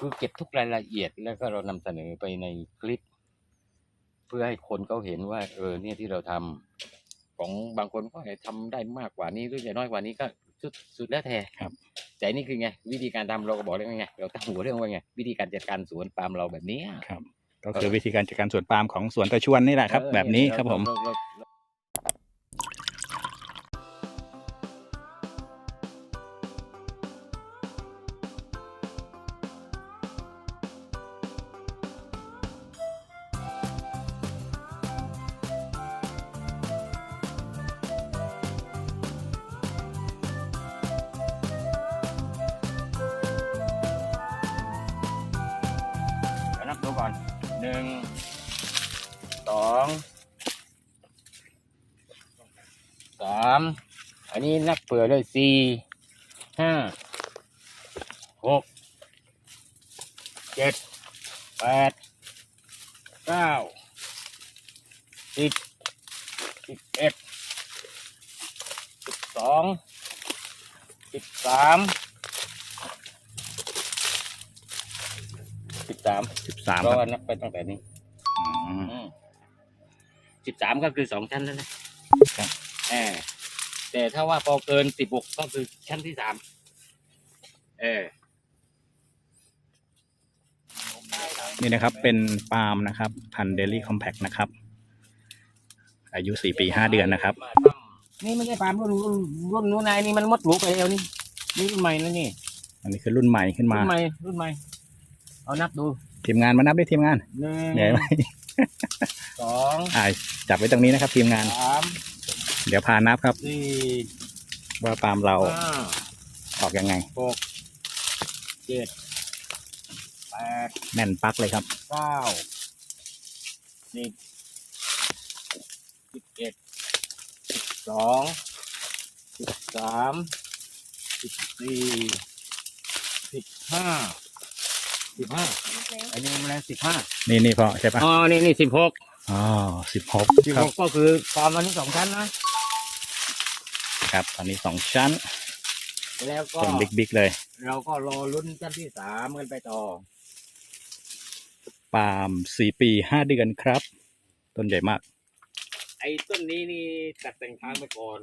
คือเก็บทุกรายละเอียดแล้วก็เรานำเสนอไปในคลิป เพื่อให้คนเขาเห็นว่า เออเนี่ยที่เราทำของบางคนก็อาจจะทำได้มากกว่านี้หรือจะน้อยกว่านี้ก็สุดสุดแล้วแต่ครับ แต่นี่คือไง วิธีการทำเราก็บอกแล้วไงเราตั้งหัวเรื่องว่าไงวิธีการจัดการสวนปาล์มเราแบบเนี้ยครับ ก็คือวิธีการจัดการสวนปาล์มของสวนตะชวนนี่แหละครับเออแบบนี้เยครับผม หนึ่งสองสามอันนี้นับเผื่อเลยสี่ห้าหกเจ็ดแปดเก้าสิบสิบเอ็ดสิบสองสิบสาม สิบสามสิบสามเพคราะรับว่านับไปตั้งแต่นี้อืม สิบสามก็คือสองชั้นแล้วนะครับ เออแต่ถ้าว่าพอเกินสิบหกก็คือชั้นที่สามเออ นี่นะครับเป็นปาล์มนะครับพันเดลี่คอมแพคนะครับ อายุสี่ปีห้าเดือนนะครับ นี่ไม่ใช่ปาล์มรุ่นรุ่นรุ่นนู้นนายนี่มันมดหลูไปแล้วนี่นี่รุ่นใหม่แล้วนี่อันนี้คือรุ่นใหม่ขึ้นมา รุ่นใหม่รุ่นใหม่ เอานับดูทีมงานมานับด้วยทีมงานหนึ่งเหนื่อยไหมสองอ่าจับไว้ตรงนี้นะครับ ทีมงาน สามเดี๋ยวพานับครับ สี่ว่าปาล์มเราห้าออกยังไง หกเจ็ดแปดแน่นปักเลยครับ เก้าสิบสิบเอ็ดสิบสองสิบสามสิบสี่สิบห้า สิบห้าอันนี้มันสิบห้านี่นี่พอใช่ปะอ๋อนี่นี่สิบหกอ๋อสิบหกสิบครัหบกก็คือความวันนี้สองชั้นนะครับตอนนี้สองชั้น แล้วก็เป็นบิ๊กบิ๊กๆเลย เราก็รอลุ้นชั้นที่สามกันไปต่อปาล์มสี่ปีห้าเดือนครับ ต้นใหญ่มาก ไอ้ต้นนี้นี่ตัดแต่งทางไปก่อน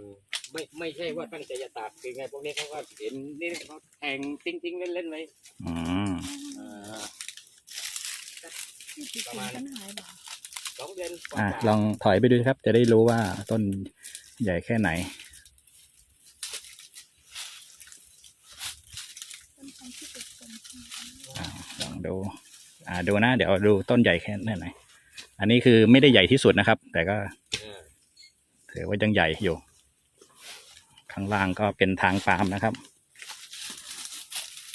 ไม่ไม่ใช่ว่าตั้งใจจะตัดคือไงพวกนี้เขาก็เห็นนี่เขาแทงติ้งติ้งเล่นเล่นๆไว้อืมอ่าประมาณนั้นหายบ่สองเดือนกว่าอะๆ ลองถอยไปดูครับ จะได้รู้ว่าต้นใหญ่แค่ไหนอ่าลองดู อ่าดูนะ เดี๋ยวดูต้นใหญ่แค่ไหน อันนี้คือไม่ได้ใหญ่ที่สุดนะครับ แต่ก็เออ ถือว่ายังใหญ่อยู่ ข้างล่างก็เป็นทางปาล์มนะครับ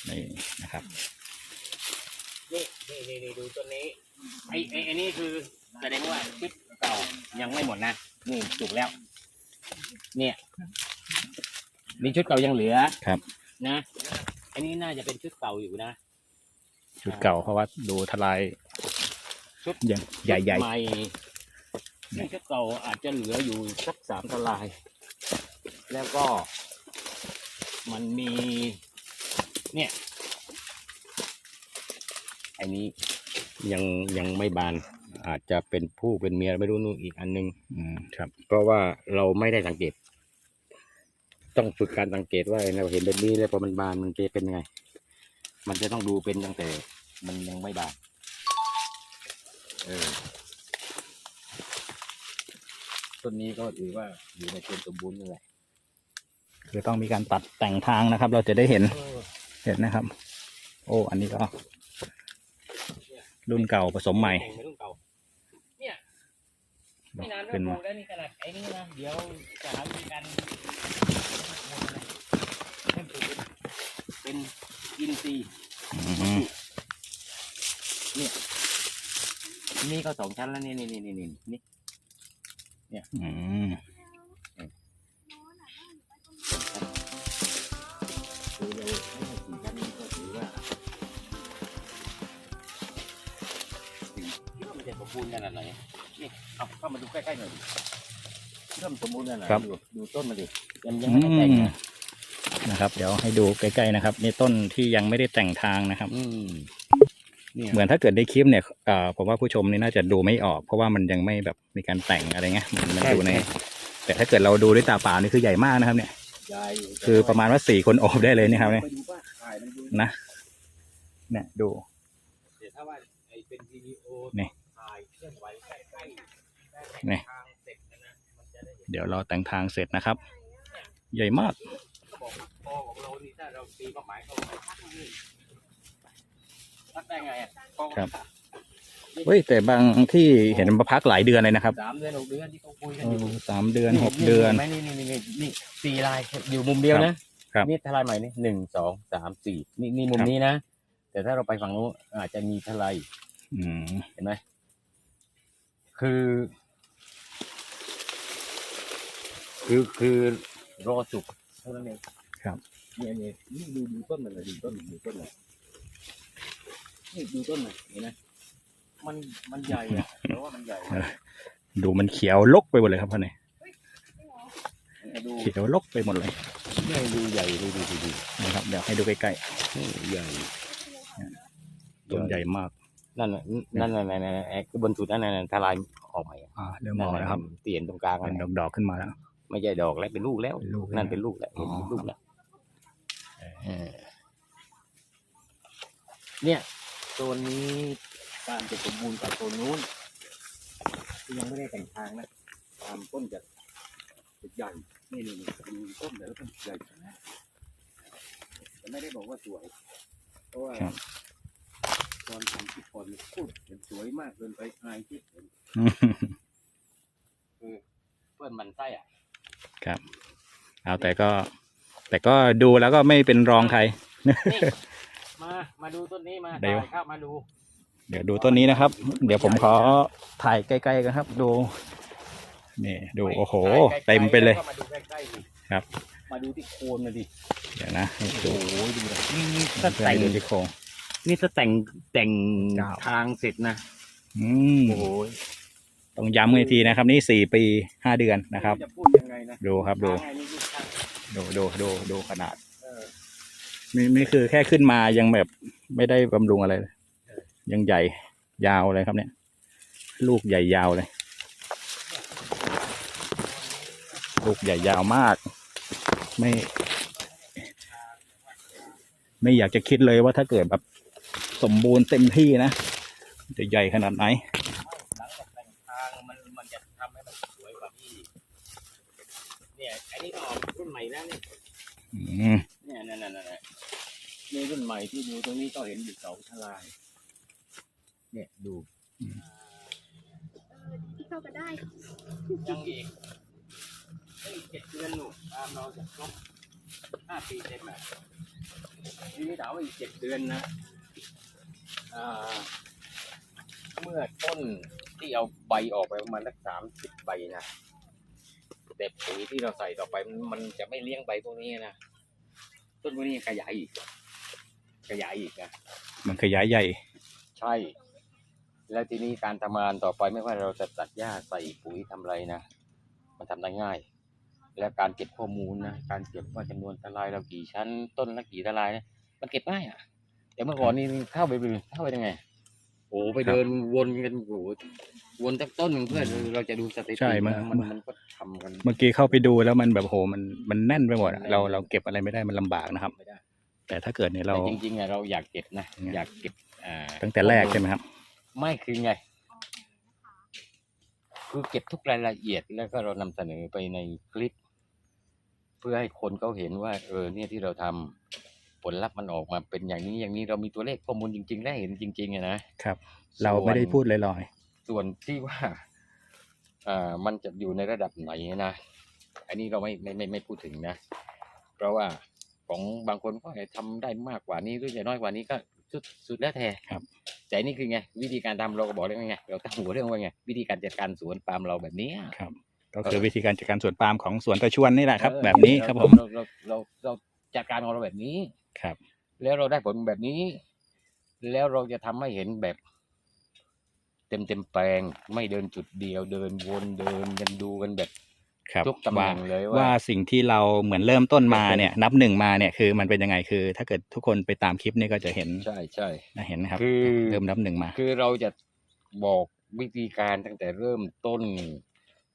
นี่นะครับนี่นี่นี่นี่ดูต้นนี้ไอ้ไอ้ไอ้นี่คือแสดงว่าชุดเก่ายังไม่หมดนะนี่ถูกแล้ว เนี่ยนี่ชุดเก่ายังเหลือครับ นะอันนี้น่าจะเป็นชุดเก่าอยู่นะชุดเก่าเพราะว่าดูทลายชุดยังใหญ่ใหญ่ชุดใหม่ นี่ชุดเก่าอาจจะเหลืออยู่สักสามทลาย แล้วก็มันมี เนี่ยอันนี้ยังยังไม่บาน อาจจะเป็นผู้เป็นเมียไม่รู้นู่นอีกอันหนึงอืมครับ เพราะว่าเราไม่ได้สังเกต ต้องฝึกการสังเกตว่าเราเห็นแบบนี้แล้วพอมันบานมันจะเป็นยังไง มันจะต้องดูเป็นตั้งแต่ มันยังไม่บาน เออ ต้นนี้ก็ถือว่าอยู่ในเกณฑ์สมบูรณ์นี่แหละคือต้องมีการตัดแต่งทางนะครับ เราจะได้เห็นเห็นนะครับ โอ้ อันนี้ก็ รุ่นเก่าผสมใหม่แต่งเป็นรุ่นเก่าเนี่ยไม่นานก็ขึ้นปลูมากแล้วนี่ขนาดไอ้นี่นะเดี๋ยวจะหาวิธีการให้ปลูกเป็นอินทรีย์อืมนี่ก็สองชั้นแล้วนี่นี่นี่นี่นี่ นี่อืมคือเราให้สี่ชั้นนี้ก็ถือว่าสี่คิดว่ามันจะสมบูรณ์ขนาดไหนนี่เอาเข้ามาดูใกล้ๆหน่อยดิเริ่มสมบูรณ์ขนาดไหนดูดูต้นมันดิยังยังอืไม่ได้แต่งมนะโอ้นะครับ เดี๋ยวให้ดูใกล้ๆนะครับนี่ต้นที่ยังไม่ได้แต่งทางนะครับ อืม เนี่ยเหมือนถ้าเกิดได้คลิปเนี่ยเอ่อผมว่าผู้ชมนี่น่าจะดูไม่ออก เพราะว่ามันยังไม่แบบมีการแต่งอะไรเงี้ยมันมันดูใน แต่ถ้าเกิดเราดูด้วยตาเปล่านี่คือใหญ่มากนะครับ เนี่ยใหญ่คือประมาณว่าสี่คนโอบได้เลยนี่ครับเนี่ยไปดูว่าถ่ายมันดูนะเนี่ยดูแต่ถ้าว่าไอ้เป็นวิดีโอนี่ถ่ายเคลื่อนไหวใกล้ๆใกล้นี่ทางเสร็จนะนะมันจะได้เห็นเดี๋ยวรอแต่งทางเสร็จนะครับ ใหญ่มาก ไปพักนี่พักได้ไงอะพอครับเฮ้ยแต่บางที่เห็นมาพักหลายเดือนเลยนะครับสามเดือนหกเดือนที่เขาคุยกันโอ้อยู่สามเดือนหกเดือนห็ไหมนี่นี่นี่นี่นี่สี่ลายอยู่มุมเดียวครับนะครับนี่ทลายใหม่นี่หนึ่งสองสามสี่นี่นี่มุมครับนี้นะแต่ถ้าเราไปฝั่งนู้นอาจจะมีทลายอืมเห็นไหมคือ คือคือรอสุกเท่านั้นเองครับเนี่ยเนี่ยนี่ดูดูต้นมันเลยดูต้นดูต้นเลย นี่ดูต้นเลยเห็นไหมมันมันใหญ่อะแต่ว่ามันใหญ่ดูมันเขียวลกไปหมดเลยครับพ่อเนี่ยดูเขียวลกไปหมดเลยเนี่ยดูใหญ่ดูดูดูดูนะครับเดี๋ยวให้ดูใกล้นี่ใหญ่ๆต้นใหญ่มากนั่นน่ะนั่นน่ะนั่นน่ะไอ้บนสุดนั่นน่ะทลายออกใหม่อะอ่าเริ่มมองแล้วครับเตียนตรงกลางเป็นั่นนดน่ะอกดอกๆขึ้นมาแล้วไม่ใช่ดอกแล้วเป็นลูกแล้วเป็นลูกแล้วนั่นเป็นลูกแล้วเห็นอ๋อเป็นลูกแล้วเออเนี่ยโซ นนี้การจะสมบูรณ์กว่าโซนนู้นที่ยังไม่ได้แต่งทางนะตามต้นจะจะใหญ่นี่นี่นี่ดูต้นเดี๋ยวต้นใหญ่นะแต่ไม่ได้บอกว่าสวย เพราะว่าครับ ตอนทำที่ก่อนเนี่ยพูดเห็นสวยมากเกินไปอายที่เห็นเพื่อนมันไส้อะครับเอาแต่ก็ แต่ก็ดูแล้วก็ไม่เป็นรองใคร นี่ มา มาดูต้นนี้มา เดี๋ยวถ่ายครับมาดู เดี๋ยวดูต้นนี้นะครับ เดี๋ยวผมขอถ่ายใกล้ๆกันครับ ดู นี่ดูโอ้โหถ่ายใกล้ๆเต็มไปเลยแวก็มาดูใกล้ๆดิครับ มาดูที่โคนนะดิเดี๋ยวนะให้โอ้ดูโหดูนะนี่นี่เพื่ถ้าอนแต่งๆดูที่โครงนี่ถ้าแต่งแต่งครับทางเสร็จนะอืมโอ้โหต้องย้ำอีกทีนะครับ นี่สี่ปีห้าเดือนนะครับ จะพูดยังไงนะดูครับดูทางไงนี่คือทางดูดูดูดูขนาดเออไม่ไม่คือแค่ขึ้นมายังแบบ ไม่ได้บำรุงอะไรเลยยังใหญ่ยาวเลยครับเนี่ย ลูกใหญ่ยาวเลย ลูกใหญ่ยาวมาก ไม่ ไม่อยากจะคิดเลยว่าถ้าเกิดแบบสมบูรณ์เต็มที่นะจะใหญ่ขนาดไหนหลังจากแต่งทางมันมันจะทำให้มันสวยกว่าที่เนี่ยอันนี้ก็ออกรุ่นใหม่แล้วนี่อืมเนี่ยนั่นนั่นนั่น นี่รุ่นใหม่ที่ดูตรงนี้ก็เห็นอยู่เสาทลาย เนี่ยดูที่เข้ากันได้ยังอีกอีกเจ็ดเดือนหนูตามเราจะครบห้าปีเต็มอะทีนี้ถามว่าอีกเจ็ดเดือนนะอ่าเมื่อต้นที่เอาใบออกไปประมาณสักสามสิบใบนะแต่ปุ๋ยที่เราใส่ต่อไปมันมันจะไม่เลี้ยงใบพวกนี้นะต้นพวกนี้ขยายอีก ขยายอีกนะมันขยายใหญ่ ใช่ แล้วทีนี้การทำงานต่อไปไม่ว่าเราจะตัดหญ้าใส่ปุ๋ยทำอะไรนะมันทำได้ง่าย และการเก็บข้อมูลนะการเก็บว่าจำนวนทลายเรากี่ชั้น ต้นละกี่ทลายนะมันเก็บง่ายอะแต่เมื่อก่อนนี่เข้าไปเป็นเข้าไปยังไงโอ้ไปครับเดินวนกันโอ้โหวนทั้งต้นหนึ่งเพื่อเราจะดูสถิติใช่มันนะมันมันก็ทำกัน เมื่อกี้เข้าไปดูแล้วมันแบบโหมันมันแน่นไปหมดอะเราเราเก็บอะไรไม่ได้มันลำบากนะครับไม่ได้ แต่ถ้าเกิดเนี่ยเรา แต่จริงๆอะเราอยากเก็บนะไงอยากเก็บอ่าตั้งแต่แรกใช่ไหมครับ ไม่คือไง คือเก็บทุกรายละเอียดแล้วก็เรานำเสนอไปในคลิป เพื่อให้คนเขาเห็นว่า เออ เนี่ยที่เราทำผลลัพธ์มันออกมาเป็นอย่างนี้อย่างนี้เรามีตัวเลขข้อมูลจริงๆและเห็นจริงๆอะนะครับ เราไม่ได้พูดลอย ส่วนที่ว่าอ่ามันจะอยู่ในระดับไหนนะ อันนี้เราไม่ไม่ไม่ไม่พูดถึงนะ เพราะว่า ของบางคนก็อาจจะทำได้มากกว่านี้หรือจะน้อยกว่านี้ก็สุดสุดแล้วแต่ครับ แต่นี่คือไง วิธีการทำเราก็บอกแล้วไงเราตั้งหัวเรื่องว่าไงวิธีการจัดการสวนปาล์มเราแบบเนี้ยๆครับ ก็คือวิธีการจัดการสวนปาล์มของสวนตะชวนนี่แหละครับ เออแบบนี้ครับผม เราเราเราเราจัดการของเราแบบนี้ ครับ แล้วเราได้ผลแบบนี้ แล้วเราจะทำให้เห็นแบบ เต็มเต็มๆแปลง ไม่เดินจุดเดียว เดินวนเดินกันดูกันแบบ ครับทุกตำแหว่าน่งเลยว่าว่าสิ่งที่เราเหมือนเริ่มต้นมาเป็นเนี่ย นับหนึ่งมาเนี่ยคือมันเป็นยังไงคือ ถ้าเกิดทุกคนไปตามคลิปนี่ก็จะเห็นใช่ใช่ นะเห็นนะครับ คือ เริ่มนับหนึ่งมา คือเราจะบอกวิธีการตั้งแต่เริ่มต้น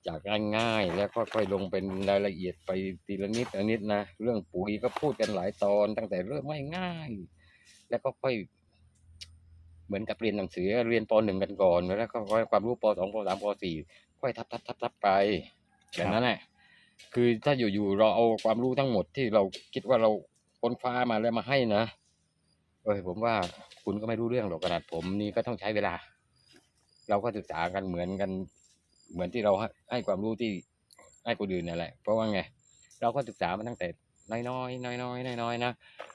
จากง่ายๆ แล้วก็ค่อยลงเป็นรายละเอียดไปทีละนิดละนิดนะเรื่องปุ๋ยก็พูดกันหลายตอน ตั้งแต่เริ่มง่ายๆแล้วก็ค่อย เหมือนกับเรียนหนังสือเรียนปหนึ่งกันก่อนแล้วก็ค่อยความรู้ปสองปสามปสี่ค่อยทับทับทับทับไป อย่นั้นแหละคือถ้าอยู่ๆเราเอาความรู้ทั้งหมดที่เราคิดว่าเราค้นคว้ามาแล้วมาให้นะเออผมว่าคุณก็ไม่รู้เรื่องหรอกขนาดผมนี่ก็ต้องใช้เวลา เราก็ศึกษากันเหมือนกัน เหมือนที่เราให้ความรู้ที่ให้คนอื่นนั่นแหละ เพราะว่าไง เราก็ศึกษามาตั้งแต่น้อยๆน้อยๆน้อยๆนะ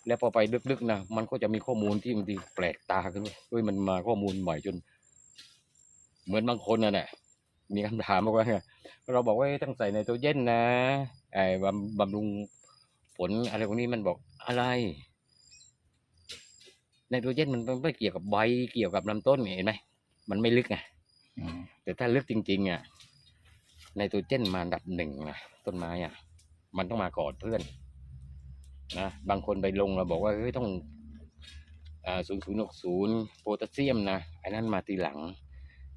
แล้วพอไปลึกๆนะมันก็จะมีข้อมูลที่บางทีแปลกตาขึ้นมาเฮ้ยมันมาข้อมูลใหม่จน เหมือนบางคนน่ะแหละมีคำถามบอกว่าไง เราบอกว่าต้องใส่ไนโตรเจนนะไอ้บำบำรุงฝนอะไรพวกนี้มันบอกอะไรไนโตรเจนมันไม่เกี่ยวกับใบเกี่ยวกับลำต้นไงเห็นไหมมันไม่ลึกไงอืมแต่ถ้าเลือกจริง ๆ อะไนโตรเจนมาอันดับหนึ่งนะต้นไม้อะ มันต้องมาก่อนเพื่อนนะบางคนไปลงเราบอกว่าเฮ้ยต้องอ่าศูนย์ศูนย์หกศูนย์โพแทสเซียมนะไอ้นั่นมาทีหลัง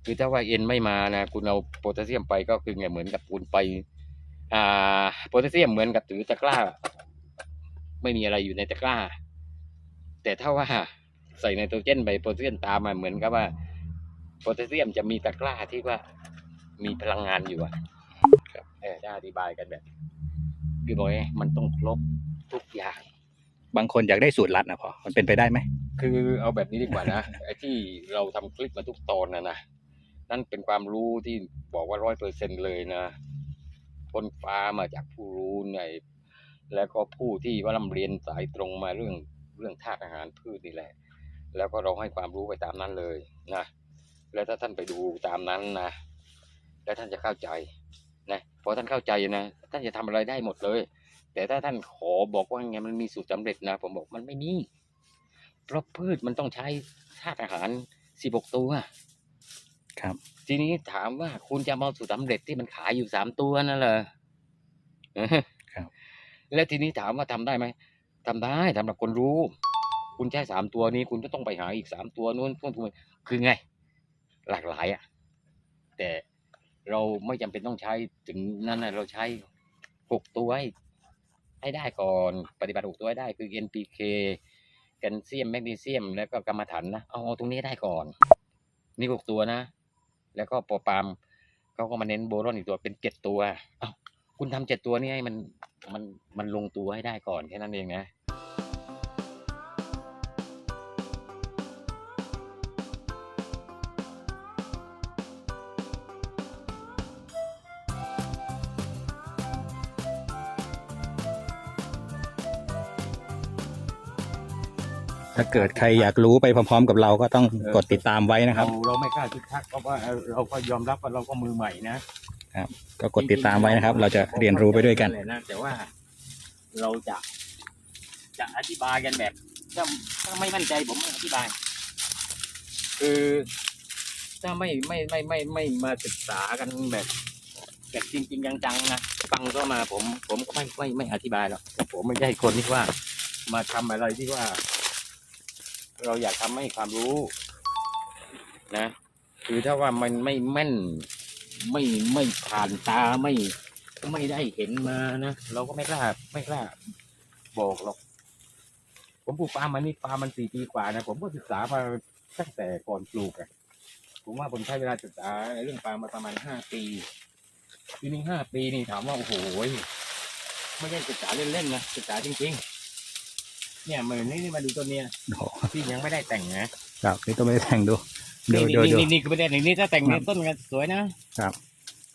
คือถ้าว่าเอ็นไม่มานะคุณเอาโพแทสเซียมไปก็คือไงเหมือนกับคุณไป อ่าโพแทสเซียมเหมือนกับถือตะกร้า ไม่มีอะไรอยู่ในตะกร้า แต่ถ้าว่าใส่ไนโตรเจนไปโพแทสเซียมตามมาเหมือนกับว่าโพแทสเซียมจะมีตะกร้าที่ว่ามีพลังงานอยู่อะครับเออจะอธิบายกันแบบคือบอกไงมันต้องครบทุกอย่าง บางคนอยากได้สูตรลัดนะพอมันเป็นไปได้ไหม คือเอาแบบนี้ดีกว่านะ ไอ้ที่เราทำคลิปมาทุกตอนนะนะ นั่นเป็นความรู้ที่บอกว่าร้อยเปอร์เซ็นเลยนะค้นฟ้ามาจากผู้รู้ในแล้วก็ผู้ที่ว่าร่ำเรียนสายตรงมาเรื่องเรื่องธาตุอาหารพืชนี่แหละ แล้วก็เราให้ความรู้ไปตามนั้นเลยนะแล้วถ้าท่านไปดูตามนั้นนะแล้วท่านจะเข้าใจนะพอท่านเข้าใจนะท่านจะทำอะไรได้หมดเลย แต่ถ้าท่านขอบอกว่าไงมันมีสูตรสำเร็จนะผมบอกมันไม่มีเพราะพืชมันต้องใช้ธาตุอาหารสิบกตัว ครับ ทีนี้ถามว่าคุณจะมาเอาสูตรสำเร็จที่มันขายอยู่สามตัวนั่นเหรอเออครับ แล้วทีนี้ถามว่าทำได้ไหมทำได้สำหรับคนรู้ คุณใช้สามตัวนี้ คุณก็ต้องไปหาอีกสามตัวนู้นพวกนี้คือไง หลากหลายอะ แต่เราไม่จำเป็นต้องใช้ถึงนั่นนะเราใช้หกตัวให้ให้ได้ก่อนปฏิบัติหกตัวให้ได้คือ NPK แคลเซียมแมกนีเซียม แล้วก็กรรมฐานนะเอาเอาตรงนี้ให้ได้ก่อน นี่หกตัวนะ แล้วก็โปรปามเขาก็มาเน้นโบรอนอีกตัวเป็นเจ็ดตัว เอ้าคุณทำเจ็ดตัวนี่ให้มันมันมันลงตัวให้ได้ก่อนแค่นั้นเองนะ ถ้าเกิดใครอยากรู้ไปพร้อมๆ กับเราก็ต้องกดติดตามไว้นะคเรารับเราไม่กล้าคิดทักเพราะว่าเราก็ยอมรับว่าเราก็มือใหม่นะก็กดติดตามไว้นะครับ เราจะเรียนรู้ไปด้วยกันเลยนะแต่ว่าเราจะจะอธิบายกันแบบถ้าถ้าไม่มั่นใจผมไม่อธิบาย คือถ้าไม่ไม่ไม่ไม่ไม่มาศึกษากันแบบแบบจริงจริงๆจังๆนะฟังก็มาผม ผมก็ไม่ไม่ไม่อธิบายหรอกผมไม่ใช่คนที่ว่า มาทำอะไรที่ว่า เราอยากทำให้ความรู้ นะคือถ้าว่ามันไม่แม่นไม่ไม่ผ่านตาไม่ไม่ได้เห็นมานะเราก็ไม่กล้าไม่กล้า บอกหรอก ผมปลูกปล์มมานี่ปล์มมันสี่ปีกว่านะผมก็ศึกษามาตั้งแต่ก่อนปลูกอะผมว่าผมใช้เวลาศึกษาเรื่องปล์มมาประมาณห้าปีทีนี้ห้าปีนี่ถามว่าโอ้โหไม่ได้ศึกษาเล่นๆนะศึกษาจริง ๆ เนี่ยเหมือนนี่มาดูต้นเนี้ยโอ้โหที่ยังไม่ได้แต่งนะครับนี่ต้องไม่ได้แต่งดูดูนี่ดูนี่ดูนี่นี่คือประเด็นนี่ถ้าแต่งเนี่ยครับต้นมันสวยนะ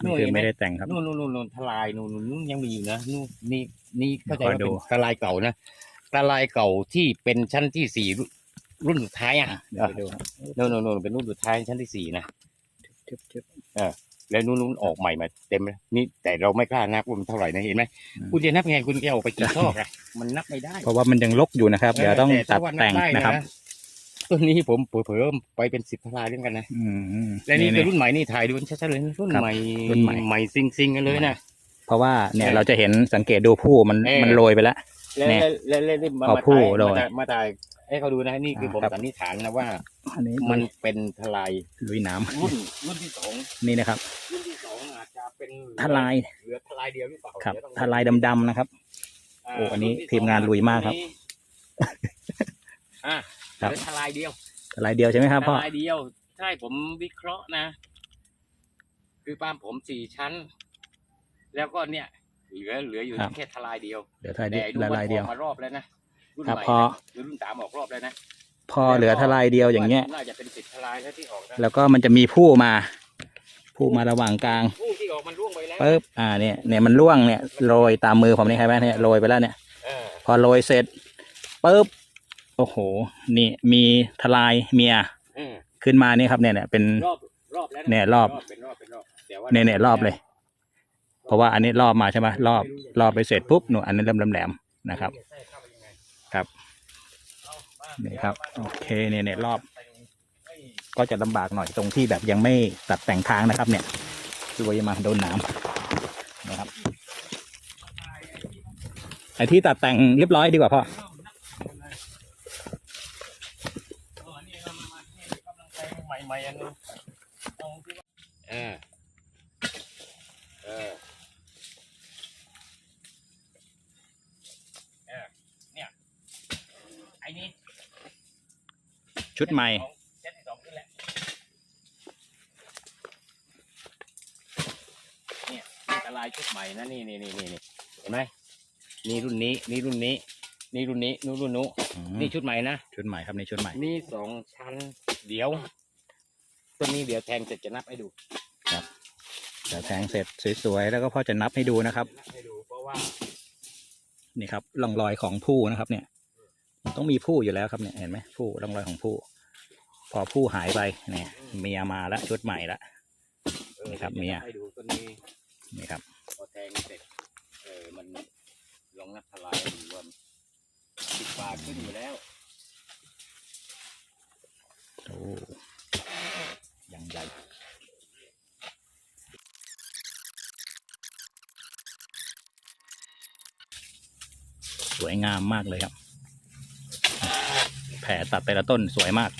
นี่คือไม่ได้แต่งครับ นู่นนู่นนู่นนู่นทลายนู่นนู่นนู่นยังมีอยู่นะนู่นนี่นี่เข้าใจว่าเดี๋เป็ยวนขอดูทลายเก่านะทลายเก่าที่เป็นชั้นที่สี่รุ่นรุ่นสุดท้ายอะเดี๋ยวไปดูครับนู่นนู่นนู่นเป็นรุ่นสุดท้ายชั้นที่สี่นะ แล้วนู่นนู่นออกใหม่มาเต็มเลยนี่แต่เราไม่กล้านับว่ามันเท่าไหร่นะเห็นไหมคุณจะนับยังไงคุณจะเอาไปกี่ซอกอะมันนับไม่ได้เพราะว่ามันยังลกอยู่นะครับ เดี๋ยวต้องตัดแต่งนะครับต้นนี้ผมเผลอๆไปเป็นสิบทลายด้วยกันนะอืมและนี่นี่คือรุ่นใหม่นี่ถ่ายดูชัดๆเลยรุ่นครับใหม่รุ่นใหม่ใหม่ซิงซิงๆกันเลยนะเพราะว่าเนี่ยเออเราจะเห็นสังเกตดูผู้มันเออมันโรยไปแล้วแล้วเนี่ยแล้วแล้วแล้วมาพอมาพูดถ่ายโดยมาถ่ายมาถ่าย ให้เขาดูนะนี่คืออ่าผมครับสันนิษฐานนะว่า อันนี้มันเป็นทลายลุยน้ำรุ่นรุ่นที่สองนี่นะครับรุ่นที่สองอาจจะเป็นทลายเหลือทลายเดียวหรือเปล่าครับเดี๋วต้องทลายดำๆนะครับาโอ้อันนี้รุ่ที่ทีมงานลุยมากครับนี้อะครับเหลือทลายเดียว ทลายเดียวใช่ไหมครับพ่อทลายเดียวใช่ผมวิเคราะห์นะ คือปาล์มผมสี่ชั้น แล้วก็เนี่ย เหลือเหลืออยู่ครับ แค่ทลายเดียวเดี๋ยวทลายเดีแต่ยวดูละมันลายเดียว ออกมารอบแล้วนะ รุ่นครับใหม่พอ นะหรือรุ่นสามออกรอบแล้วนะพอเหลือทลายเดียวอย่างเงี้ย น่าจะเป็นสิบทลายแล้วที่ออกนะแล้วก็มันจะมีผู้มา ผู้มาระหว่างกลางผู้ที่ออกมันร่วงไปแล้วปึ๊บอ่าเนี่ยเนี่ยมันร่วงเนี่ยโรยตามมือผมนี่ใช่ไหมเนี่ยโรยไปแล้วเนี่ย เออพอโรยเสร็จปึ๊บโอ้โห นี่มีทลายเมียเออขึ้นมานี่ครับเนี่ยเนี่ยเป็น รอบรอบแล้วะเนี่ยรอบ เป็นรอบเป็นรอบแต่ว่าเนี่ยเนี่ยรอบเลย เพราะว่าอันนี้รอบมาใช่ไหมรอบรอบไปเสร็จปุ๊บหนูอันนี้เริ่มแหลมๆนะครับครับ นี่ครับโอเคเนี่ยเนี่ยรอบ ก็จะลำบากหน่อยตรงที่แบบยังไม่ตัดแต่งทางนะครับ เนี่ยคือว่าจะมาโดนน้ำนะครับไอ้ที่ตัดแต่งเรียบร้อยดีกว่าพ่อใหม่ๆอันนึงเอาที่ว่าเออเออเออเนี่ยไอ้นี่ ชุดใหม่เซตที่สองขึ้นแหละเนี่ยนี่ตลายชุดใหม่นะนี่นี่นี่นี่นี่เห็นไหมนี่รุ่นนี้นี่รุ่นนี้นี่รุ่นนี้นู่นรุ่นนู้นอืมนี่ชุดใหม่นะชุดใหม่ครับนี่ชุดใหม่มีสองชั้นเดี๋ยวตัวนี้เดี๋ยวแทงเสร็จจะนับให้ดูแต่แทงเสร็จสวยๆแล้วก็พ่อจะนับให้ดูนะครับ จะนับให้ดูเพราะว่า นี่ครับร่องรอยของผู้นะครับเนี่ยมัน ต้องมีผู้อยู่แล้วครับเนี่ยเห็นไหมผู้ร่องรอยของผู้ พอผู้หายไปเนี่ยเมียมาแล้วชุดใหม่ละเออนี่ครับจะเมียให้ดูตัวนี้นี่ครับพอแทงเสร็จเออมันลองนับทลายดูว่าสิบบาทขึ้นอยู่แล้วโอ้ยังใหญ่สวยงามมากเลยครับแผ ลตัดแต่ละต้นสวยมาก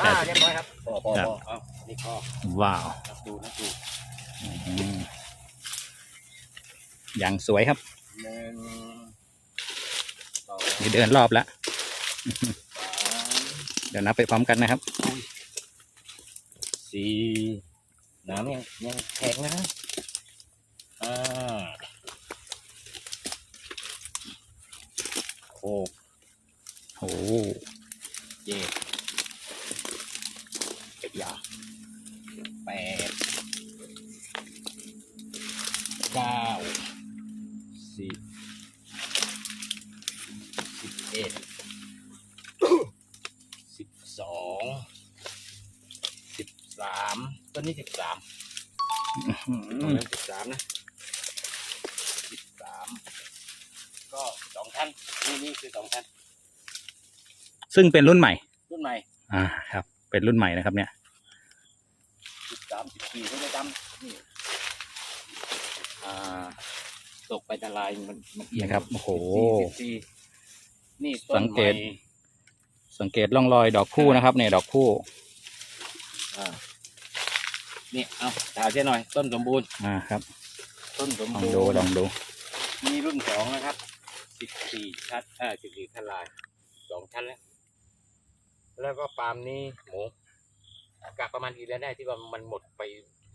อ่าเรียบร้อยครับพอพอครับพอเอานี่พอว้าวนับดูนับดูอืมอย่างสวยครับหนึ่งสองนี่เดินรอบแล้วสามเดี๋ยวนับไปพร้อมกันนะครับสี่น้ำยังยังแข็งนะอ่า หกโอ้เจ็ด นนี่นี่คือสองท่านซึ่งเป็นรุ่นใหม่ รุ่นใหม่อ่าครับ เป็นรุ่นใหม่นะครับ เนี่ยสิบสามสิบสี่เขาจะจำนี่อ่าตกไปทลายมันมันเอียงนะครับโอ้โห สิบสี่นี่ต้สันงเกต ใหม่สังเกตร่องรอยดอกคู่นะครับเนี่ยดอกคู่อ่านี่เอาถ่ายเสียหน่อย ต้นสมบูรณ์ อ่าครับต้นสมลองบูรณ์ดูลองดู มีรุ่นสองนะครับ สิบสี่ชั้นเอ่าสิบสี่ทลายสองชั้นแล้ว แล้วก็ปาล์มนี้หมูกะประมาณกี่เดือนได้ที่ว่ามันหมดไป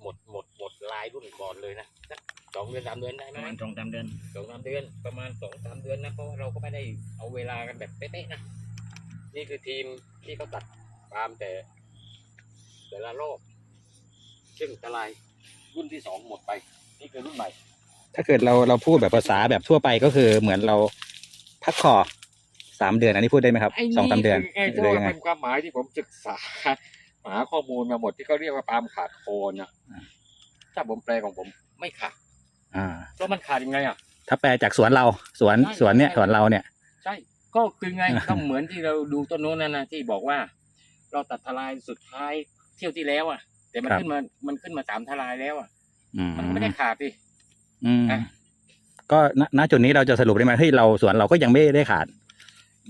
หมดหมดหมดลายรุ่นก่อนเลยนะสักสองเดือนสามเดือนได้ไหมประมาณสองสามเดือน สองสามเดือนประมาณสองสามเดือนนะเพราะว่าเราก็ไม่ได้เอาเวลากันแบบเป๊ะๆนะนี่คือทีมที่เขาตัดปาล์มแต่ แต่ละรอบซึ่งทลายรุ่นที่สองหมดไป นี่คือรุ่นใหม่ ถ้าเกิดเราเราพูดแบบภาษาแบบทั่วไปก็คือเหมือนเราพักคอสามเดือนอันนี้พูดได้ไหมครับสองสามเดือนไอ้หที่รือว่ายังไงเป็นความหมายที่ผมศึกษา หาข้อมูลมาหมดที่เขาเรียกว่าปาล์มขาดโคนนะอ่าถ้าผมแปลของผมไม่ขาดอ่าแล้วมันขาดยังไงอะ ถ้าแปลจากสวนเราสวนใช่สวนเนี่ยใช่สวนเราเนี่ย ใช่ก็คือไงก็เหมือนที่เราดูต้นโน้นนั่นนะที่บอกว่า เราตัดทลายสุดท้ายเที่ยวที่แล้วอะ แต่มันครับขึ้นมามันขึ้นมาสามทลายแล้วอะอืมมันไม่ได้ขาดดิ อืมอะก็ณณจุดนี้เราจะสรุปได้ไหมเฮ้ยเราสวนเราก็ยังไม่ได้ขาด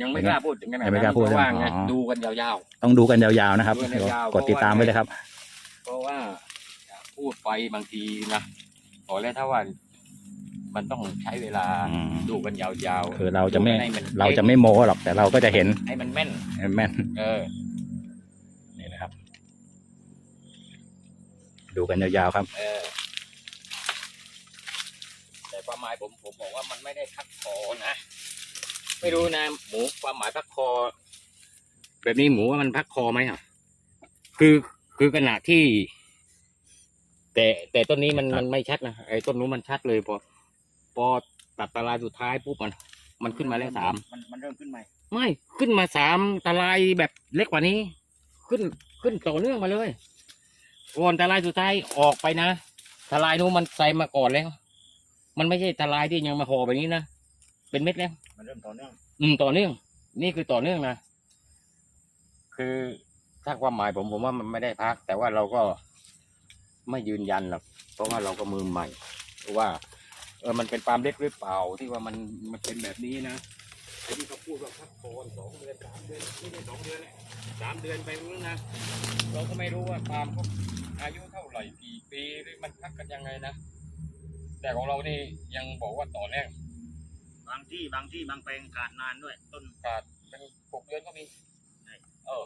ยังไม่กล้าพูดถึงขนาดยังไม่นั้นกล้าพูดเพราะว่าไงอ๋อ ดูกันยาว ต้องดูกันยาวๆนะครับ ดูกันยาวๆ กดติดตามไว้เลยครับ ๆ เพราะว่าพูดไปบางทีนะขอแล้วถ้าว่ามันต้องใช้เวลาอืม ดูกันยาวๆคือเราจะไม่ ดูกันให้นเราจะไม่โม้หรอก แต่เราก็จะเห็นให้มันแม่น แม่นเออ นี่นะครับ ดูกันยาวๆครับ เออแต่ ความหมายผมผมบอกว่ามันไม่ได้พักคอนะ ไม่รู้นะหมูความหมายพักคอ แบบนี้หมูว่ามันพักคอไหมอะ คือคือขณะที่ แต่แต่ต้นนี้มันครับมันไม่ชัดนะไอ้ต้นนู้นมันชัดเลยพอพอตัดตารางสุดท้ายปุ๊บมัน มันขึ้นมาแล้วสามมันมันเริ่มขึ้นใหม่ไม่ขึ้นมาสามตารางแบบเล็กกว่านี้ ขึ้นขึ้นต่อเนื่องมาเลยก่อนตารางสุดท้ายออกไปนะทลายนู้นมันใส่มาก่อนแล้ว มันไม่ใช่ทลายที่ยังมาห่อแบบนี้นะ เป็นเม็ดแล้ว มันเริ่มต่อเนื่องอืมต่อเนื่อง นี่คือต่อเนื่องนะ คือถ้าความหมายผมผมว่ามันไม่ได้พัก แต่ว่าเราก็ไม่ยืนยันหรอกเพราะว่าเราก็มือใหม่ว่า เออมันเป็นปาล์มเล็กหรือเปล่าที่ว่ามันมันเป็นแบบนี้นะไอ้ที่เขาพูดว่าพักโคนสองเดือนสามเดือนไม่ใช่สองเดือนแหละสามเดือนไปนู้นนะเราก็ไม่รู้ว่าปาล์มเขาอายุเท่าไหร่กี่ปีหรือมันพักกันยังไงนะ แต่ของเรานี่ยังบอกว่าต่อเนื่องบางที่บางที่บางแปลงขาดนานด้วย ต้นขาดเป็นหกเดือนก็มีใช่เออ